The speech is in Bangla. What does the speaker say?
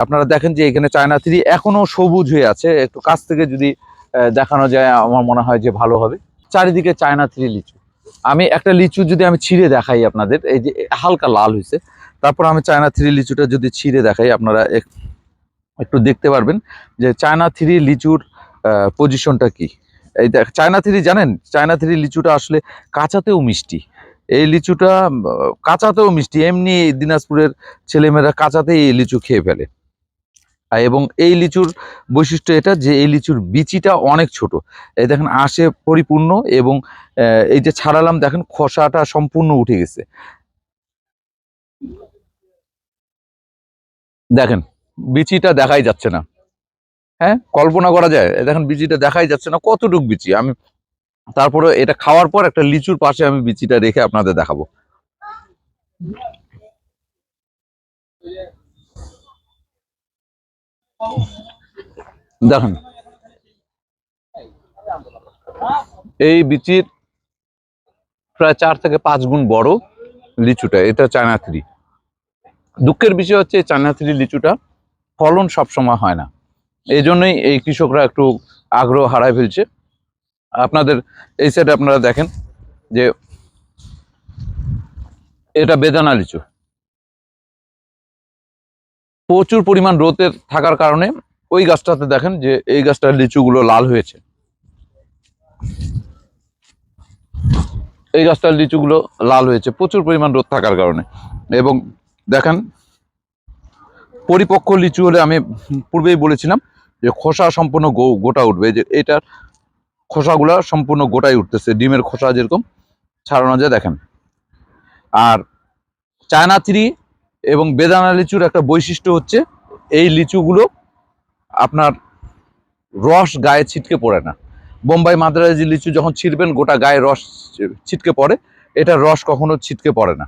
আপনারা দেখেন যে এখানে চায়না থ্রি এখনও সবুজ হয়ে আছে। একটু কাছ থেকে যদি দেখানো যায়, আমার মনে হয় যে ভালো হবে। চারিদিকে চায়না থ্রি লিচু। আমি একটা লিচু যদি আমি ছিঁড়ে দেখাই আপনাদের, এই যে হালকা লাল হয়েছে। তারপর আমি চায়না থ্রি লিচুটা যদি ছিঁড়ে দেখাই, আপনারা এক- একটু দেখতে পারবেন যে চায়না থ্রি লিচুর পজিশনটা কি। এই দেখ চায়না থ্রি জানেন? চায়না থ্রি লিচুটা আসলে কাঁচাতেও মিষ্টি। এই লিচুটা কাঁচাতেও মিষ্টি। এমনি দিনাজপুরের ছেলেমেয়েরা কাঁচাতেই এই লিচু খেয়ে ফেলে। এবং এই লিচুর বৈশিষ্ট্য এটা যে এই লিচুর বিচিটা অনেক ছোট। এই দেখেন আশে পরিপূর্ণ এবং এই যে ছাড়ালাম দেখেন খোসাটা সম্পূর্ণ উঠে গেছে। দেখেন, বিচিটা দেখাই যাচ্ছে না। হ্যাঁ কল্পনা করা যায়। দেখেন বিচিটা দেখাই যাচ্ছে না, কতটুক বিচি। আমি তারপরে এটা খাওয়ার পর একটা লিচুর পাশে আমি বিচিটা রেখে আপনাদের দেখাবো। দেখেন। এই বিচির প্রায় চার থেকে পাঁচ গুণ বড় লিচুটা, এটা চায়না থ্রি। দুঃখের বিষয় হচ্ছে চায়না থ্রি লিচুটা ফলন সবসময় হয় না। এই জন্যই এই কৃষকরা একটু আগ্রহ হারায় ফেলছে। আপনাদের এই সাইডে আপনারা দেখেন যে এটা বেদানা লিচু। প্রচুর পরিমাণ রোদে থাকার কারণে ওই গাছটাতে দেখেন যে এই গাছটার লিচুগুলো লাল হয়েছে। এই গাছটার লিচুগুলো লাল হয়েছে, প্রচুর পরিমাণ রোদ থাকার কারণে। এবং দেখেন, পরিপক্ক লিচু হলে আমি পূর্বেই বলেছিলাম যে খোসা সম্পূর্ণ গোটা উঠবে। যে এটার খোসাগুলো সম্পূর্ণ গোটাই উঠতেছে, ডিমের খোসা যেরকম, ছাড়ানো যায়, দেখেন। আর চায়না থ্রি এবং বেদানা লিচুর একটা বৈশিষ্ট্য হচ্ছে এই লিচুগুলো আপনার রস গায়ে ছিটকে পড়ে না। বোম্বাই মাদ্রাজি লিচু যখন ছিটবেন, গোটা গায়ে রস ছিটকে পড়ে। এটার রস কখনো ছিটকে পড়ে না।